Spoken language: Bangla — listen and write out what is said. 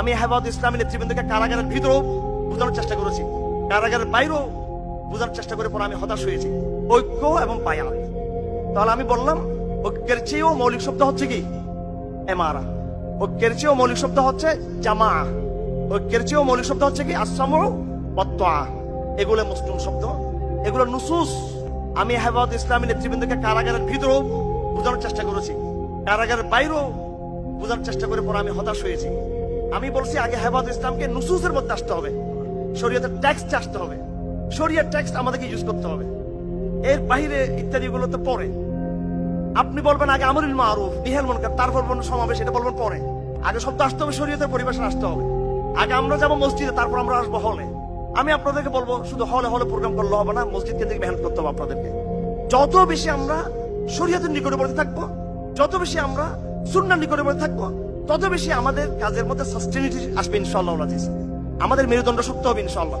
আমি হেফাজত ইসলামী নেতৃবৃন্দকে কারাগারের ভিতরেও বোঝানোর চেষ্টা করেছি। কারাগারের বাইরেও বোঝানোর চেষ্টা করে পরে আমি হতাশ হয়েছি। ঐক্য এবং পায়াত তাহলে আমি বললাম, ঐক্যের চেয়েও মৌলিক শব্দ হচ্ছে কি? এমারা। ঐক্যের চেয়েও মৌলিক শব্দ হচ্ছে জামা। ঐক্যের চেয়েও মৌলিক শব্দ হচ্ছে কি? আসাম বত্তা এগুলো মুসলিম শব্দ। এগুলো নুসুস। আমি হেফাজত ইসলামী নেতৃবৃন্দকে কারাগারের ভিতরেও বোঝানোর চেষ্টা করেছি। কারাগারের বাইরেও বোঝার চেষ্টা করে পরে আমি হতাশ হয়েছি। আমি বলছি আগে হেফাজত ইসলামকে নুসুসের মধ্যে আসতে হবে। শরীয়তের ট্যাক্সে আসতে হবে। শরীয়ত ট্যাক্স আমাদেরকে ইউজ করতে হবে। এর বাইরে ইত্যাদি গুলো তো পরে আপনি বলবেন আগে আমরুল মারুফ নিহেল মনকার তারপর বলবেন সমাবেশ, এটা বলবেন পরে। আগে শব্দ আসতে হবে, শরীয়তের পরিবেশন আসতে হবে। আগে আমরা যাব মসজিদে, তারপর আমরা আসব হলে। আমি আপনাদেরকে বলব, শুধু হলে হলে প্রোগ্রাম করলে হবে না, মসজিদকে কেন্দ্রিক মেহনত করতে হবে আপনাদেরকে। যত বেশি আমরা শরীয়তের নিকটবর্তী থাকব, যত বেশি আমরা সুন্নার নিকটে বলে থাকব, তত বেশি আমাদের কাজের মধ্যে সাস্টেনিটি আসবে ইনশাল্লাহ। আমাদের মেরুদণ্ড শক্ত হবে ইনশাল্লাহ